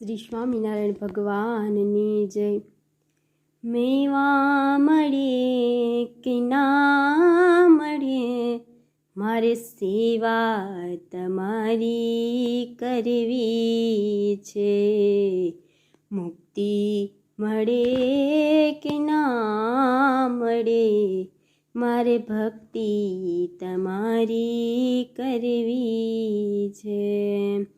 શ્રી સ્વામિનારાયણ ભગવાનની જય. મેવા મળે કે ના મળે મારે સેવા તમારી કરવી છે. મુક્તિ મળે કે ના મળે? મારે ભક્તિ તમારી કરવી છે.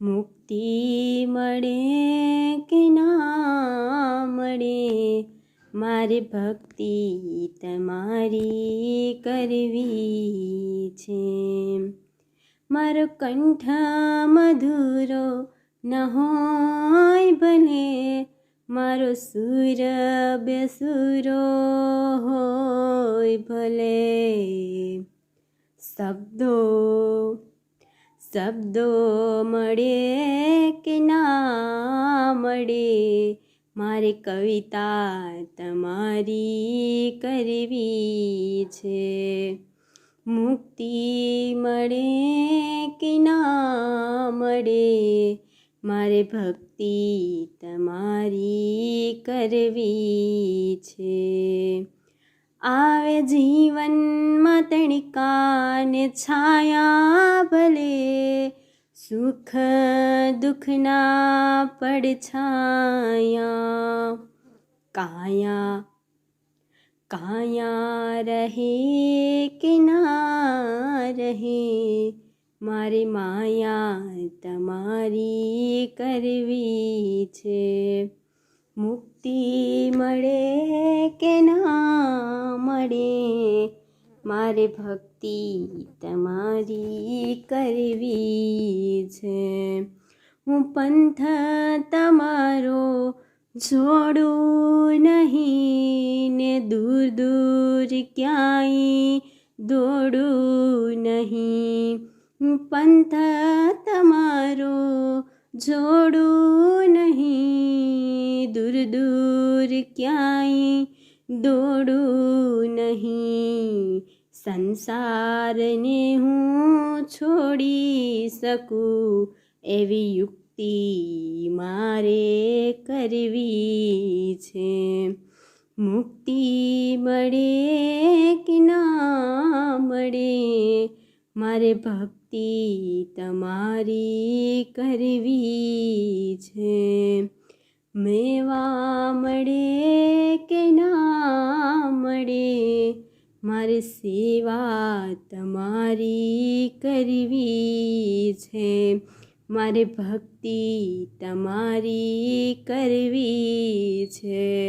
મુક્તિ મળે કે ના મળે? મારે ભક્તિ તમારી કરવી છે. મારો કંઠ મધુરો ન હોય ભલે, મારો સુર બેસુરો હોય ભલે. શબ્દો શબ્દો મળે કે ના મળે? મારે કવિતા તમારી કરવી છે. મુક્તિ મળે કે ના મળે? મારે ભક્તિ તમારી કરવી છે. આવે જીવનમાં તણિકાને છાયા ભલે સુખ દુઃખના પડછાયા. કાયા કાયા રહે કે ના રહે? મારે માયા તમારી કરવી છે. મુક્તિ મળે કે ના મળે? મારે ભક્તિ તમારી કરવી છે. હું પંથ તમારો જોડું નહીં ને દૂર દૂર ક્યાંય દોડું નહીં. પંથ તમારો જોડું નહીં, દૂર દૂર ક્યાંય દોડું નહીં. સંસારને હું છોડી શકું. એવી યુક્તિ મારે કરવી છે. મુક્તિ મળે કે ના મળે? મારે ભક્તિ તમારી કરવી છે. મેવા મળે કે ના મળે? મારે સેવા તમારી કરવી છે. મારે ભક્તિ તમારી કરવી છે.